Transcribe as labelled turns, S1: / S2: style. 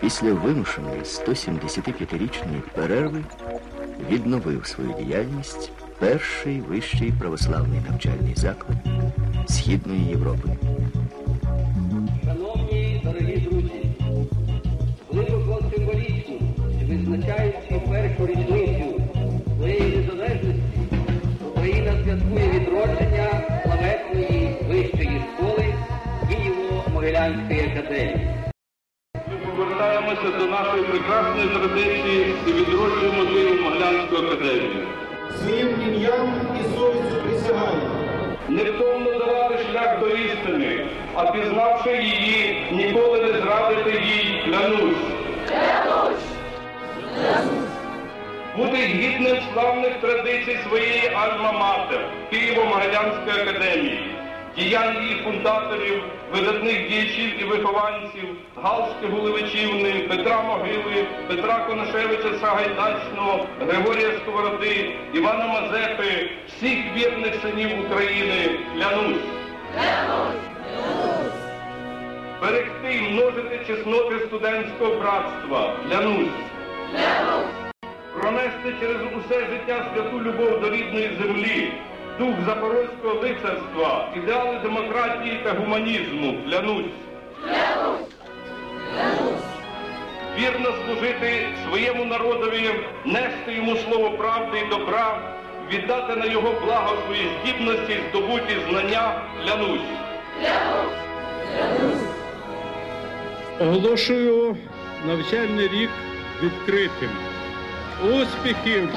S1: після вимушеної 175-річної перерви відновив свою діяльність перший вищий православний навчальний заклад Східної Європи.
S2: Шановні дорогі друзі, глибоко символічно і визначаючи першу річницю своєї незалежності, Україна святкує відродження славетної вищої школи Києво-Могилянської академії.
S3: Повертаємося до нашої прекрасної традиції і відроджуємо Києво-Могилянську академію.
S4: Своїм ім'ям і совістю присягаю.
S3: Невтомно давати шлях до істини, а пізнавши її, ніколи не зрадити їй клянусь. Бути гідним славних традицій своєї Альма-Матер, Києво-Могилянської академії, діянь її фундаторів, видатних діячів і вихованців, Галськи Гулевичівни, Петра Могили, Петра Конашевича Сагайдачного, Григорія Сковороди, Івана Мазепи, всіх вірних синів України, клянусь. Берегти і множити чесноти студентського братства, клянусь. Пронести через усе життя святу любов до рідної землі, дух запорозького лицарства, ідеали демократії та гуманізму, клянусь. Вірно служити своєму народові, нести йому слово правди і добра, віддати на його благо свої здібності, здобуті знання, клянусь.
S5: Оголошую навчальний рік відкритим. Успіхів!